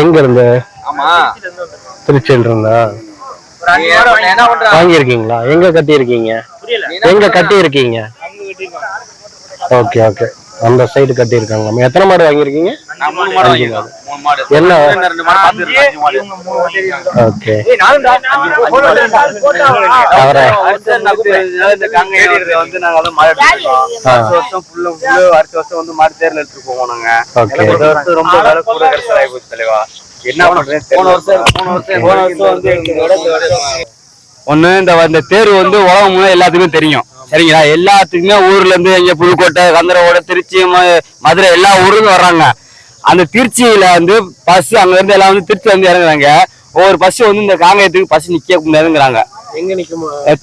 எங்க இருந்து? ஆமா. திருச்சியில இருந்து வாங்கியிருக்கீங்களா? எங்க கட்டி இருக்கீங்க புரியல. எங்க கட்டி இருக்கீங்க ஓகே ஓகே. அந்த சைடு கட்டி இருக்காங்க எத்தனை மாடு வாங்கியிருக்கீங்க? என்ன. ஓகே. ஒண்ணு இந்த இந்த தேர் வந்து உலகம் எல்லாத்துக்குமே தெரியும். சரிங்களா? எல்லாத்துக்குமே ஊர்ல இருந்து இங்க புதுக்கோட்டை கந்தரவோட திருச்சி மதுரை எல்லா ஊர்ல இருந்து வர்றாங்க. அந்த திருச்சியில வந்து பஸ் அங்க இருந்து எல்லாம் வந்து திருச்சி வந்து இறங்குறாங்க. ஒவ்வொரு பஸ் வந்து இந்த காங்கயத்துக்கு பஸ் நிக்க முடியாதுங்கிறாங்க.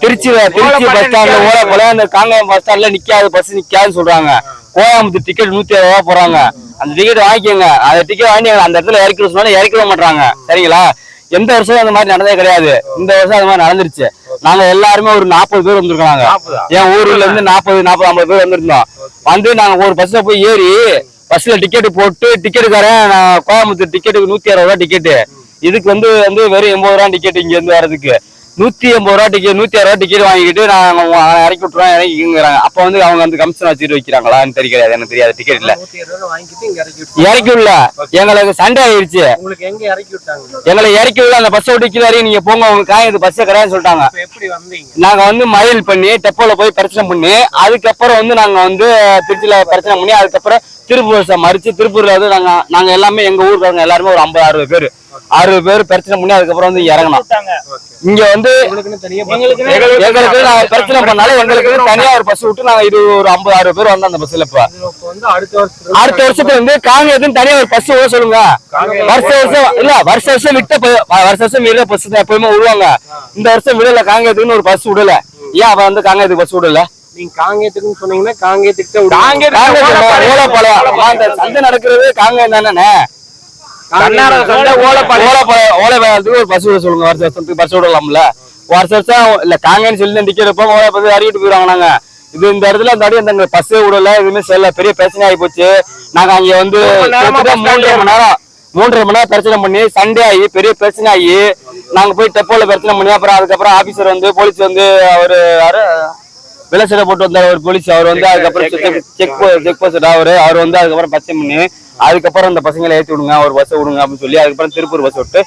திருச்சியில திருச்சி பஸ் ஸ்டாண்ட்ல போல அந்த காங்கயம் பஸ் ஸ்டாண்ட்ல நிக்காது பஸ் நிக்காதுன்னு சொல்றாங்க. கோயம்புத்தூர் டிக்கெட் நூத்தி அறுபது ரூபா போறாங்க அந்த டிக்கெட் வாங்கிக்கோங்க. அந்த டிக்கெட் வாங்கி அந்த இடத்துல இறக்கி சொன்னா இறக்கிட மாட்டாங்க சரிங்களா? எந்த வருஷம் அந்த மாதிரி நடந்ததே கிடையாது. இந்த வருஷம் அந்த மாதிரி நடந்துருச்சு. நாங்க எல்லாருமே ஒரு நாற்பது பேர் வந்திருக்காங்க என் ஊர்ல இருந்து நாற்பது நாற்பது ஐம்பது பேர் வந்திருந்தோம். வந்து நாங்க ஒரு பஸ்ல போய் ஏறி பஸ்ல டிக்கெட் போட்டு டிக்கெட்டுக்காரன் கோயம்புத்தூர் டிக்கெட்டுக்கு நூத்தி அறுபது ரூபா டிக்கெட்டு இதுக்கு வந்து வந்து வெறும் எண்பது ரூபா டிக்கெட் இங்க இருந்து வர்றதுக்கு. நூத்தி எண்பது ரூபா டிக்கெட் நூத்தி அறுபது டிக்கெட் வாங்கிட்டு நான் இறக்கி விட்டுருவேன் இறக்கிங்கிறாங்க அப்ப வந்து அவங்க வந்து கமிஷன் வச்சுட்டு வைக்கிறாங்களான்னு தெரியாது. எனக்கு தெரியாது. டிக்கெட் இல்ல. இறக்கி விடல. எங்களுக்கு சண்டை ஆயிடுச்சு எங்களை இறக்கி விடல. அந்த பஸ் விட்டு கீழே இறங்கி நீங்க போங்க. உங்களுக்கு காயது பஸ் கிடையாதுன்னு சொல்லிட்டாங்க. இப்ப எப்படி வந்தீங்க? நாங்க வந்து மயில் பண்ணி டெப்போல போய் பிரச்சனை பண்ணி அதுக்கப்புறம் வந்து நாங்க வந்து திருச்சியில பிரச்சனை பண்ணி அதுக்கப்புறம் திருப்பூர் மறிச்சு திருப்பூர்ல வந்து நாங்க நாங்க எல்லாமே எங்க ஊருக்காரங்க எல்லாருமே ஒரு ஐம்பது அறுபது பேர். அறுபது பேர் பிரச்சனை பண்ணி அதுக்கப்புறம் வந்து இறங்கணும். இங்க வந்து. எங்களுக்கு நாங்க பிரச்சனை பண்ணாலும் எங்களுக்கு தனியா ஒரு பஸ் விட்டு நாங்க இது ஒரு ஐம்பது அறுபது பேர் வந்தோம் அந்த பஸ்ல இப்ப. அடுத்த வருஷத்துல வந்து காங்கிரஸ் தனியா ஒரு பஸ் ஓட சொல்லுங்க. வருஷ வருஷம் இல்ல வருஷ வருஷம் விட்ட வருஷ வருஷம் விடுற பஸ் தான் எப்பவுமே விடுவாங்க இந்த வருஷம் விடல காங்கிரத்துக்குன்னு ஒரு பஸ் விடல. ஏன் அவ வந்து காங்கிரத்துக்கு பஸ் விடல? நீங்க காங்கேயத்துக்குன்னு சொன்னீங்கன்னா ஓலப்பாளையம் அந்த சந்தை நடக்கிறது காங்கிரஸ் தானே? சொல்லுங்க வருஷ வருஷத்துக்கு பஸ் விடலாம்ல. வருஷ வருஷம் இல்ல காங்கன்னு சொல்லி வைப்போம் ஓலப்பாளையம் அறிவிட்டு போயிருவாங்க நாங்க. இது இந்த இடத்துல இந்த அடி அந்த பஸ்ஸே விடல எதுவுமே செல்ல பெரிய பிரச்சனை ஆகி போச்சு. நாங்க அங்க வந்து மூன்றரை மணி நேரம் மூன்றரை மணி நேரம் பிரச்சனை பண்ணி சண்டே ஆகி பெரிய பிரச்சனை ஆகி நாங்க போய் டெப்போல பிரச்சனை பண்ணி அப்புறம் அதுக்கப்புறம் ஆபீசர் வந்து போலீஸ் வந்து அவரு விளைச்சலை போட்டு வந்தார் ஒரு போலீஸ். அவர் வந்து அதுக்கப்புறம் செக் செக் போஸ்ட் அவரு அவர் வந்து அதுக்கப்புறம் பச்சை பண்ணி அதுக்கப்புறம் அந்த பசங்களை ஏத்தி விடுங்க ஒரு பஸ் விடுங்க அப்படின்னு சொல்லி அதுக்கப்புறம் திருப்பூர் பஸ் விட்டு.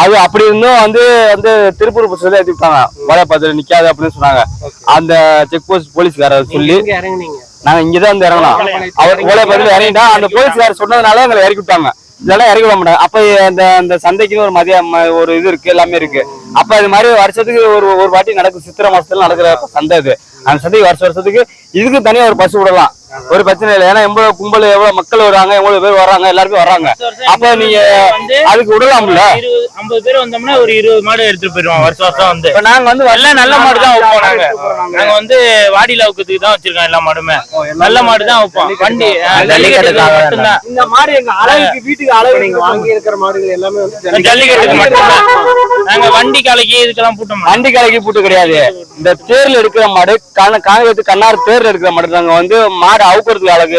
அது அப்படி இருந்தும் வந்து வந்து திருப்பூர் பஸ் ஏத்தி விட்டாங்க. வட பதில் நிக்காது அப்படின்னு சொன்னாங்க. அந்த செக் போஸ்ட் போலீஸ்காரர் சொல்லி நாங்க இங்கதான் வந்து இறங்கணும். அவர் ஓலை பதில் இறங்கிட்டா அந்த போலீஸ்காரர் சொன்னதுனால எங்களை இறக்கி விட்டாங்க. இதெல்லாம் இறக்கி விட மாட்டாங்க. அப்ப அந்த அந்த சந்தைக்குன்னு ஒரு மதிய ம- ஒரு இது இருக்கு எல்லாமே இருக்கு. அப்ப இது மாதிரி வருஷத்துக்கு ஒரு ஒரு வாட்டி நடக்கும் சித்திரை மாசத்துல நடக்கிற சந்தை இது. அந்த சந்தைக்கு வருஷம் வருஷத்துக்கு இதுக்கு தனியா ஒரு பஸ் விடலாம். ஒரு பிரச்சனை இல்லை. ஏன்னா எவ்வளவு கும்பல் எவ்வளவு மக்கள் வராங்க எவ்வளவு பேர் வர்றாங்க எல்லாருமே வர்றாங்க அப்ப நீங்க வந்து அதுக்கு விடலாம்ல? ஐம்பது பேர் வந்தோம்னா ஒரு இருபது மாடு எடுத்துட்டு போயிருவோம் வருஷம் வருஷம் வந்து. இப்ப நாங்க வந்து எல்லாம் நல்ல மாடு தான் வைப்போம் நாங்க. நாங்க வந்து வாடியில வைக்கிறதுக்கு தான் வச்சிருக்கோம் எல்லா மாடுமே. நல்ல மாடு தான் வைப்போம். வண்டி மட்டும்தான் இந்த மாடு எங்க அழகுக்கு வீட்டுக்கு அழகு நீங்க வாங்கி இருக்கிற மாடுகள் எல்லாமே. ஜல்லிக்கட்டுக்கு மட்டும்தான் நாங்க வண்டி காலைக்கு இதுக்கெல்லாம் பூட்ட வண்டி காலைக்கு பூட்டு கிடையாது. இந்த தேர்ல எடுக்கிற மாடு கண்ண காங்கிரத்து கண்ணார் தேர்ல எடுக்கிற மாடு நாங்க வந்து மாடு அவுக்கிறதுக்கு அழகு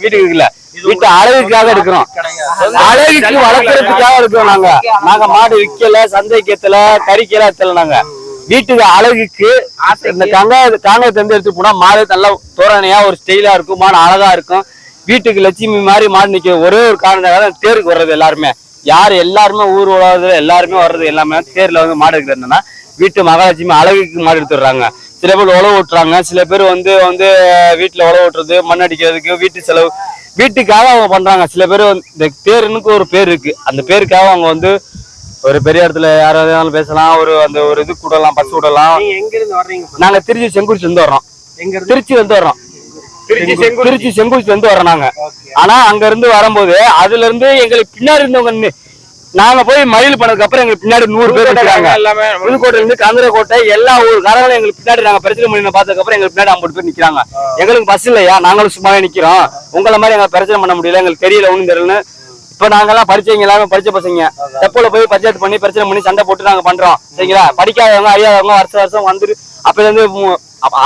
வீட்டுக்கு இருக்குல்ல வீட்டு அழகுக்காக எடுக்கிறோம். அழகுக்கு வளர்க்கறதுக்காக எடுக்கிறோம் நாங்க. நாங்க மாடு விக்கல சந்தைக்கு ஏத்தல கறிக்கல எத்தல நாங்க. வீட்டுக்கு அழகுக்கு இந்த கங்காய காங்கயத்தை வந்து எடுத்து போனா மாடு நல்லா தோரணையா ஒரு ஸ்டைலா இருக்கும். மாடு அழகா இருக்கும். வீட்டுக்கு லட்சுமி மாதிரி மாடு நிக்கிற ஒரே ஒரு காரணத்துக்காக தேருக்கு வர்றது எல்லாருமே. யார் எல்லாருமே ஊர் உலகத்துல எல்லாருமே வர்றது எல்லாமே தேர்ல வந்து மாடு எடுக்கிறது என்னன்னா வீட்டு மகாலட்சுமி அழகுக்கு மாடு எடுத்துடுறாங்க. சில பேர் உழவு ஓட்டுறாங்க சில பேர் வந்து வந்து வீட்டுல உழவு ஓட்டுறது மண் அடிக்கிறதுக்கு வீட்டு செலவு வீட்டுக்காக அவங்க பண்றாங்க. சில பேர் இந்த தேருனுக்கு ஒரு பேர் இருக்கு. அந்த பேருக்காக அவங்க வந்து ஒரு பெரிய இடத்துல யாராவது பேசலாம் ஒரு அந்த ஒரு இது கூடலாம் பஸ் விடலாம் நீங்க எங்க இருந்து வர்றீங்க? நாங்க திருச்சி செங்குறிச்சி வந்து வர்றோம். திருச்சி வந்து வர்றோம். திருச்சி செங்குறிச்சி. வந்து வர்றோம் நாங்க. ஆனா அங்க இருந்து வரும்போது அதுல இருந்து எங்களுக்கு பின்னாடி இருந்தவங்க நாங்க போய் மயில் பண்ணதுக்கு அப்புறம் எங்களுக்கு பின்னாடி நூறு பேர் இருக்காங்க எல்லாமே புதுக்கோட்டை இருந்து கந்தரக்கோட்டை எல்லா ஊர் காரங்களும் எங்களுக்கு பின்னாடி நாங்க பிரச்சனை பண்ணி பார்த்ததுக்கு அப்புறம் எங்களுக்கு பின்னாடி ஐம்பது பேர் நிக்கிறாங்க. எங்களுக்கு பஸ் இல்லையா? நாங்களும் சும்மாவே நிக்கிறோம். உங்களை மாதிரி எங்க பிரச்சனை பண்ண முடியல. எங்களுக்கு தெரியல ஒண்ணும் தெரியல இப்ப நாங்கெல்லாம் படிச்சவங்க எல்லாமே படிச்ச பசங்க. தெப்போல போய் பஞ்சாயத்து பண்ணி பிரச்சனை பண்ணி சண்டை போட்டு நாங்க பண்றோம். சரிங்களா? படிக்காதவங்க அறியாதவங்க வருஷம் வருஷம் வந்துட்டு அப்ப இருந்து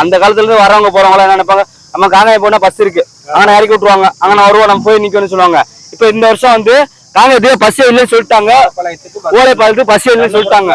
அந்த காலத்துல இருந்து வரவங்க போறவங்க என்ன நினைப்பாங்க? நம்ம காங்காய போனா பஸ் இருக்கு. அங்கே இறக்கி விட்டுருவாங்க. அங்கே வருவோம் நம்ம போய் நிக்கணும்னு சொல்லுவாங்க. இப்ப இந்த வருஷம் வந்து காங்கேயத்துக்கு பஸ் இல்லைன்னு சொல்லிட்டாங்க. ஓலைப்பாலத்துக்கு பஸ் இல்லைன்னு சொல்லிட்டாங்க.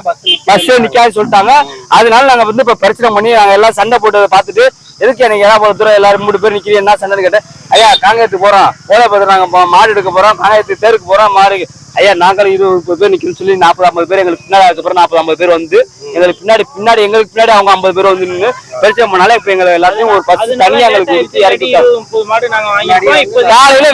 பஸ்ஸே நிக்காது சொல்லிட்டாங்க. அதனால நாங்க வந்து இப்ப பிரச்சனை பண்ணி நாங்க எல்லாம் சண்டை போட்டதை பார்த்துட்டு எதுக்கு எனக்கு ஏதாவது போல தூரம் எல்லாரும் மூணு பேர் நிக்கிறீங்க? என்ன சண்டைன்னு கேட்டேன். ஐயா காங்கேயத்துக்கு போறோம். ஓலைப்பாலத்து நாங்க மாடு எடுக்க போறோம். காங்கேயத்துக்கு தேருக்கு போறோம். மாடு ஐயா நாங்களும் இருபது முப்பது பேர் நிக்கணும்னு சொல்லி நாற்பது ஐம்பது பேர் எங்களுக்கு பின்னாடி அதுக்கப்புறம் நாற்பது ஐம்பது பேர் வந்து எங்களுக்கு பின்னாடி பின்னாடி எங்களுக்கு பின்னாடி அவங்க ஐம்பது பேர் வந்து நின்று பிரச்சனை பண்ணால இப்ப எங்களை எல்லாத்தையும் ஒரு பஸ் தனியா எங்களுக்கு ஒதுக்கி இறக்கி விட்டாங்க. முப்பது மாடு நாங்க இப்போ காலையில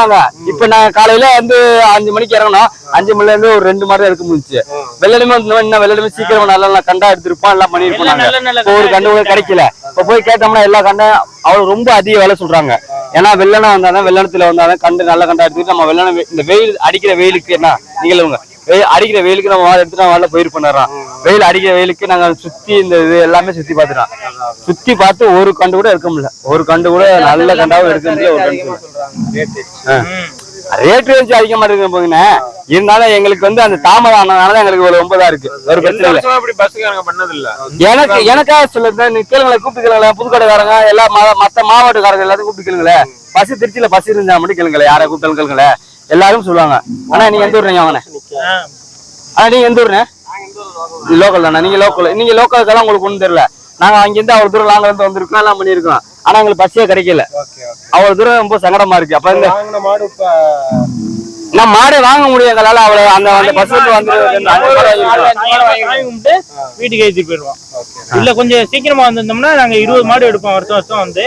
நாங்க. காலையில வந்து அஞ்சு மணிக்கு இறங்கணும் அஞ்சு மணில இருந்து ஒரு ரெண்டு மாடு எடுக்க முடிஞ்சுச்சு. வெள்ளமே வந்து இன்னும் வெள்ளமே சீக்கிரம் நல்லா கண்டா எடுத்திருப்போம். எல்லாம் பண்ணிருப்போம் நாங்க. ஒரு கண்டு கூட கிடைக்கல. இப்ப போய் கேட்டோம்னா எல்லா கண்டும் அவ்வளவு ரொம்ப அதிக விலை சொல்றாங்க. ஏன்னா வெள்ளனா வந்தாதான் வெள்ளத்துல வந்தாதான் கண்டு நல்ல கண்டா எடுத்துட்டு நம்ம வெள்ளன இந்த வெயில் அடிக்கிற வெயிலுக்கு என்ன நீங்களும் வெயில் அடிக்கிற வெயிலுக்கு நம்ம மாடு எடுத்துட்டு நம்ம போயிரு பண்ணிடுறோம் வெயில் அடிக்கிற வெயிலுக்கு நாங்க சுத்தி இந்த இது எல்லாமே சுத்தி பார்த்துட்டோம் சுத்தி பார்த்து ஒரு கண்டு கூட எடுக்க முடியல. ஒரு கண்டு கூட நல்ல கண்டாவும் எடுக்க முடியல ஒரு கண்டு கூட. ரேட் ரேஞ்ச் அதிகமா இருக்கு போதுண்ணே இருந்தாலும் எங்களுக்கு வந்து அந்த தாமதம் ஆனதுனால எங்களுக்கு ஒரு ஒன்பதா இருக்கு. ஒரு பிரச்சனை இல்லை அப்படி பஸ்ஸுக்காரங்க பண்ணது இல்ல எனக்கு எனக்காக சொல்லுங்க நீ கேளுங்களேன் கூப்பிட்டு கேளுங்களேன் புதுக்கடைக்காரங்க எல்லா மத்த மாவட்டக்காரங்க எல்லாத்தையும் கூப்பிட்டு கேளுங்களேன் பஸ் திருச்சியில பஸ் இருந்தா மட்டும் கேளுங்களேன் யாரை கூப்பிட்டாலும் எல்லாரும் சொல்லுவாங்க ஆனா நீங்க எந்த ஊர்னீங்க அவனே ஆனா நீங்க எந்த ஊர்னே லோக்கல் தானே நீங்க லோக்கல் நீங்க லோக்கலுக்கெல்லாம் உங்களுக்கு ஒண்ணும் தெரியல. நாங்க அங்கிருந்து அவ்வளவு தூரம் லாங்ல இருந்து வந்திருக்கோம் எல்லாம் பண்ணிருக்கோம் ஆனா எங்களுக்கு பஸ்ஸே கிடைக்கல. அவ்வளவு தூரம் ரொம்ப சங்கடமா இருக்கு. அப்ப இந்த நான் மாடே வாங்க எங்களால அவ்வளவு அந்த அந்த பஸ் வந்து வீட்டுக்கு ஏற்றிட்டு போயிடுவோம். இல்ல கொஞ்சம் சீக்கிரமா வந்திருந்தோம்னா நாங்க இருபது மாடு எடுப்போம் வருஷம் வருஷம் வந்து.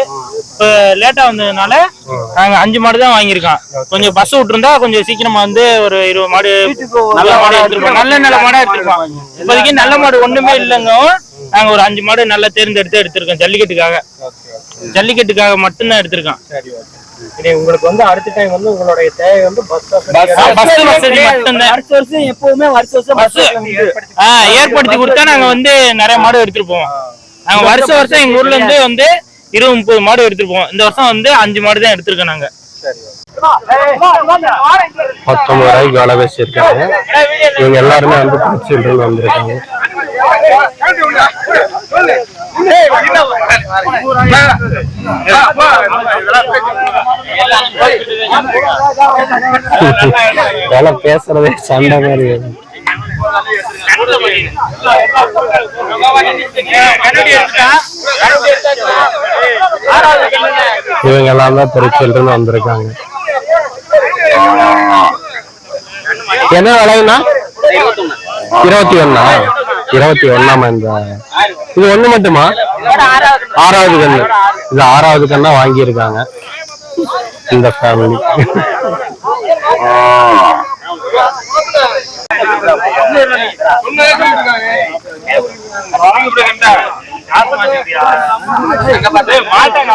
இப்ப லேட்டா வந்ததுனால நாங்க அஞ்சு மாடு தான் வாங்கியிருக்கோம். கொஞ்சம் பஸ் விட்டுருந்தா கொஞ்சம் சீக்கிரமா வந்து ஒரு இருபது மாடு நல்ல மாடு எடுத்துருப்போம் நல்ல நல்ல மாடா எடுத்துருப்போம் இப்போதைக்கு நல்ல மாடு ஒண்ணுமே இல்லைங்க நாங்க ஒரு அஞ்சு மாடு நல்லா தேர்ந்தெடுத்து எடுத்திருக்கோம் ஜல்லிக்கட்டுக்காக. ஜல்லிக்கட்டுக்காக மட்டும்தான் எடுத்திருக்கோம். இனி உங்களுக்கு வந்து அடுத்த டைம் வந்து உங்களுடைய தேவை வந்து பஸ் பஸ் வசதி மட்டும்தான். வருஷ வருஷம் எப்பவுமே வருஷ வருஷம் பஸ் ஏற்படுத்தி கொடுத்தா நாங்க வந்து நிறைய மாடு எடுத்துட்டு போவோம். நாங்க வருஷம் வருஷம் எங்க ஊர்ல இருந்து வந்து இருபது முப்பது மாடு எடுத்துட்டு போவோம். இந்த வருஷம் வந்து அஞ்சு மாடு தான் எடுத்திருக்கோம் நாங்க. பத்தொன்பது ரூபாய்க்கு வேலை பேசியிருக்காங்க. இவங்க எல்லாருமே வந்து திருச்சியிலிருந்து வந்திருக்காங்க. வேலை பேசுறதே சண்டை மாதிரி. இவங்க எல்லாம் தான் வந்திருக்காங்க. என்ன விலைன்னா? இருபத்தி ஒன்னா இருபத்தி ஒன்னாம் இந்த இது ஒண்ணு மட்டுமா? ஆறாவது கண்ணு இது ஆறாவது கண்ணா வாங்கியிருக்காங்க. இந்த ஃபேமிலி மாட்டாங்க